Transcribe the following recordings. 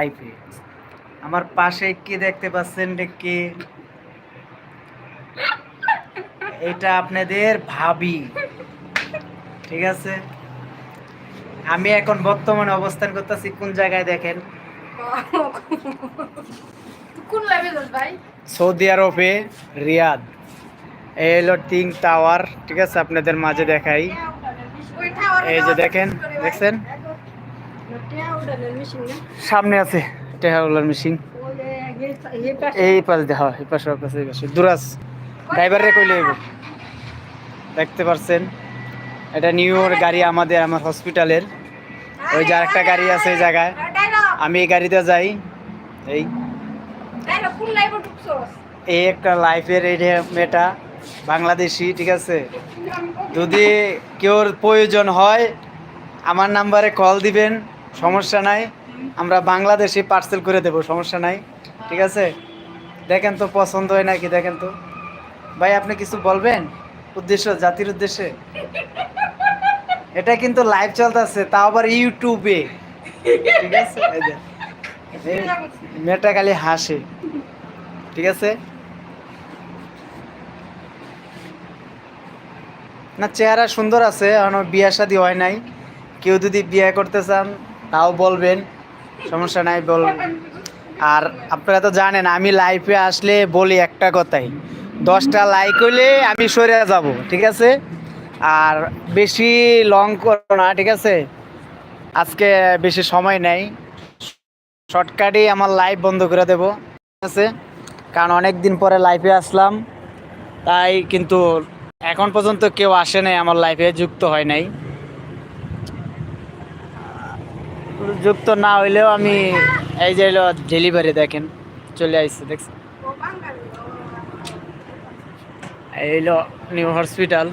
লাইফে আমার পাশে কি দেখতে পাচ্ছেন কি এটা আপনাদের ভাবি। ঠিক আছে? আমি এখন বর্তমানে অবস্থান করতেছি কোন জায়গায় দেখেন? কোন ভাই? সৌদি আরবে রিয়াদ। এই হলো তিন টাওয়ার। ঠিক আছে আপনাদের মাঝে দেখাই। এই যে দেখেন দেখছেন? সামনে আছে টেহাউলার মিশিং এই পাশ দেখা, এই পাশে পাশে এই পাশে। দুরাস ড্রাইভারে কইলে দেখতে পারছেন, এটা নিউ গাড়ি আমাদের, আমার হসপিটালের ওই যে আরেকটা গাড়ি আছে এই জায়গায়। আমি এই গাড়িতে যাই, এই। এই একটা লাইফের এই মেয়েটা, বাংলাদেশি, ঠিক আছে? যদি কেউর প্রয়োজন হয়, আমার নাম্বারে কল দিবেন। সমস্যা নাই। আমরা বাংলাদেশি পার্সেল করে দেবো, সমস্যা নাই। ঠিক আছে? দেখেন তো পছন্দ হয় নাকি, দেখেন তো। ভাই, আপনি কিছু বলবেন? উদ্দেশ্য, জাতির উদ্দেশ্যে? এটা কিন্তু লাইভ চলতেছে, তাও আবার ইউটিউবে ঠিক আছে? মেয়েটা খালি হাসে। ঠিক আছে? না, চেহারা সুন্দর আছে বিয়ে শাদি হয় নাই। কেউ যদি বিয়ে করতে চান তাও বলবেন, সমস্যা নাই, বল আর আপনারা তো জানেন, আমি লাইফে আসলে বলি একটা কথাই, দশটা লাইক হইলে আমি সরে যাব, ঠিক আছে? আর বেশি লং করো না, ঠিক আছে? আজকে বেশি সময় নেই শর্টকাটে আমার লাইভ বন্ধ করে দেবো, ঠিক আছে? কারণ অনেক দিন পরে লাইফে আসলাম, তাই কিন্তু এখন পর্যন্ত কেউ আসে নাই, আমার লাইফে যুক্ত হয় নাই। যুক্ত না হইলেও আমি এই যে ডেলিভারি দেখেন, চলে আসছে দেখছেন? এই নিউ হসপিটাল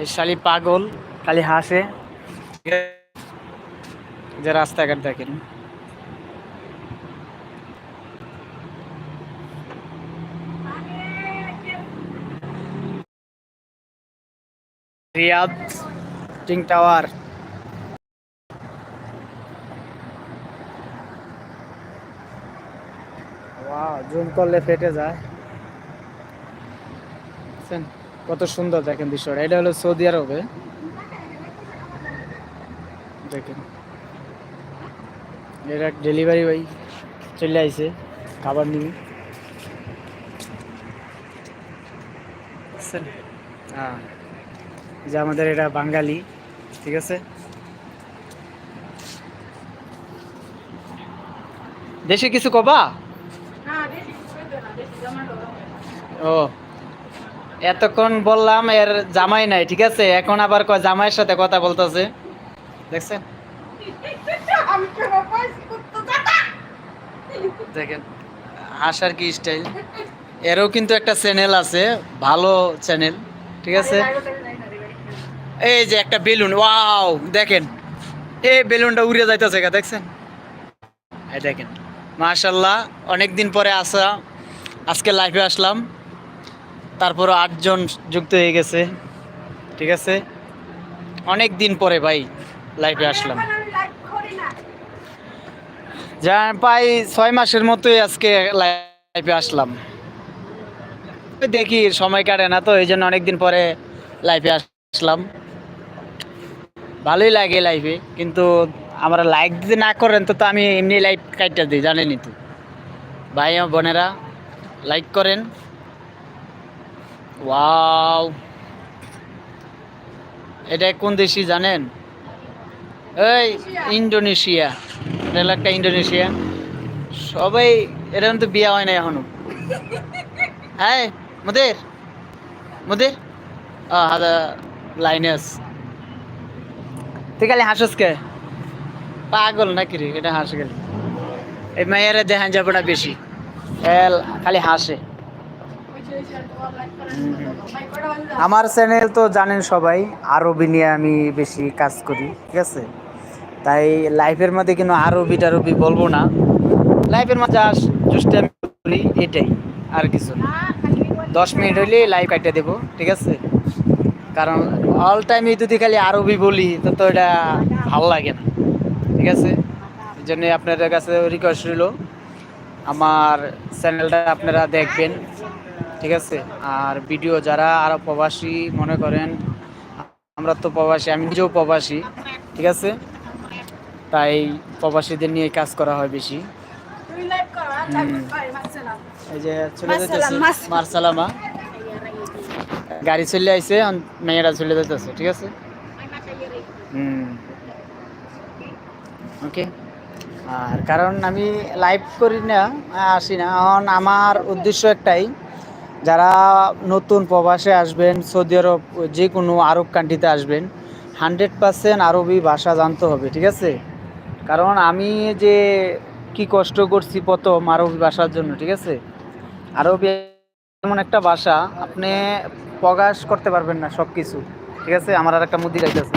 এই শালি পাগল, খালি হাসে। যে রাস্তাঘাট দেখেন। রিয়াদ টিং টাওয়ার। জুম করলে ফেটে যায়? কত সুন্দর দেখেন দৃশ্যটা। এটা হলো সৌদি আরবে। দেখেন। এটা ডেলিভারি ভাই চলে আইছে খাবার নিয়ে। হ্যাঁ। যে আমাদের এটা বাঙালি, ঠিক আছে? দেশে কিছু কবা? ও, এতক্ষণ বললাম এর জামাই নাই, ঠিক আছে? এখন আবার কয় জামাইয়ের সাথে কথা বলতেছে। দেখছেন? দেখেন হাসার কি স্টাইল এরও কিন্তু একটা চ্যানেল আছে, ভালো চ্যানেল ঠিক আছে? এই যে একটা বেলুন, ওয়াও, দেখেন। এই বেলুনটা উড়ে যাইতেছে গা, দেখছেন? এই দেখেন মাশাল্লাহ অনেক দিন পরে আসা, আজকে লাইফে আসলাম। তারপর আটজন যুক্ত হয়ে গেছে, ঠিক আছে? অনেক দিন পরে ভাই লাইফে আসলাম। যা প্রায় ছয় মাসের মতোই আজকে লাইফে আসলাম। দেখি, সময় কাটে না তো, এই জন্য অনেকদিন পরে লাইভে আসলাম। ভালোই লাগে লাইফে কিন্তু আমরা লাইক যদি না করেন তো তো আমি এমনি লাইভ কাটটা দিই, জানেনই তো। ভাই বোনেরা লাইক করেন। ওয়াও এটা কোন দেশি জানেন? এই, ইন্দোনেশিয়া। এটা একটা ইন্দোনেশিয়া। সবাই এরকম তো বিয়ে হয় না এখনও। হ্যাঁ মোদের? মোদের? ও হাদা, লাইনাস। তুই খালি হাসস কে? পাগল নাকি রে? এটা হাসে গেলে এই মায়েরা দেখান যাবে না বেশি। খালি হাসে। আমার চ্যানেল তো জানেন সবাই আরবি নিয়ে আমি বেশি কাজ করি ঠিক আছে? তাই লাইফের মধ্যে কিন্তু আরবি টারবি বলব না। লাইফের মধ্যে আস just আমি করি এটাই আর কিছু দশ মিনিট হইলে লাইভ কাটিয়ে দেবো ঠিক আছে? কারণ অল টাইম যদি খালি আরবি বলি তো তো এটা ভালো লাগে না। ঠিক আছে? এই জন্য আপনাদের কাছে রিকোয়েস্ট রইল। আমার চ্যানেলটা আপনারা দেখবেন। ঠিক আছে? আর ভিডিও যারা আরও প্রবাসী মনে করেন আমরা তো প্রবাসী আমি নিজেও প্রবাসী। ঠিক আছে? তাই প্রবাসীদের নিয়ে কাজ করা হয় বেশি। এই যে চলে যাইতেছে মার্সালামা। গাড়ি চলে আইছে মেয়েরা চলে যাইতেছে, ঠিক আছে? ওকে আর কারণ আমি লাইভ করি না, আসি না। এখন আমার উদ্দেশ্য একটাই, যারা নতুন প্রবাসে আসবেন, সৌদি আরব, যে কোনো আরব কান্ট্রিতে আসবেন হান্ড্রেড পার্সেন্ট আরবি ভাষা জানতে হবে, ঠিক আছে? কারণ আমি যে কি কষ্ট করছি প্রথম আরবি ভাষার জন্য, ঠিক আছে? আরবি এমন একটা ভাষা, আপনি প্রকাশ করতে পারবেন না সব কিছু ঠিক আছে? আমার আর একটা মুদি গাইতেছে।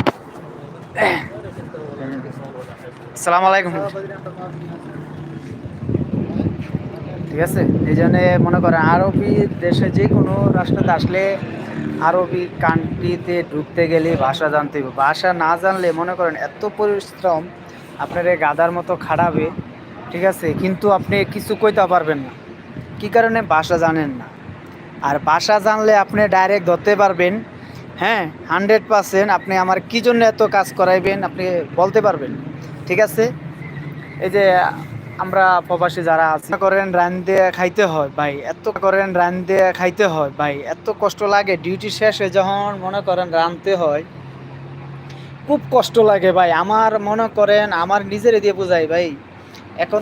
আসসালামু আলাইকুম। ঠিক আছে? এই জন্যে মনে করেন, আরবি দেশে যে কোনো রাষ্ট্রতে আসলে আরবি কান্ট্রিতে ঢুকতে গেলে ভাষা জানতে হবে। ভাষা না জানলে মনে করেন, এত পরিশ্রম আপনার গাদার মতো খাড়াবে। ঠিক আছে? কিন্তু আপনি কিছু কইতে পারবেন না। কি কারণে ভাষা জানেন না? আর ভাষা জানলে আপনি ডাইরেক্ট ধরতে পারবেন। হ্যাঁ হান্ড্রেড পার্সেন্ট আপনি আমার কি জন্য এত কাজ করাইবেন আপনি বলতে পারবেন। ঠিক আছে? এই যে আমরা প্রবাসী যারা আছি করেন রান্ধে খাইতে হয় ভাই, এত করেন রান্ধে খাইতে হয় ভাই, এত কষ্ট লাগে ডিউটি শেষে যখন মনে করেন রাঁধতে হয়, খুব কষ্ট লাগে ভাই। আমার মনে করেন, আমার নিজের দিয়ে বোঝাই ভাই, এখন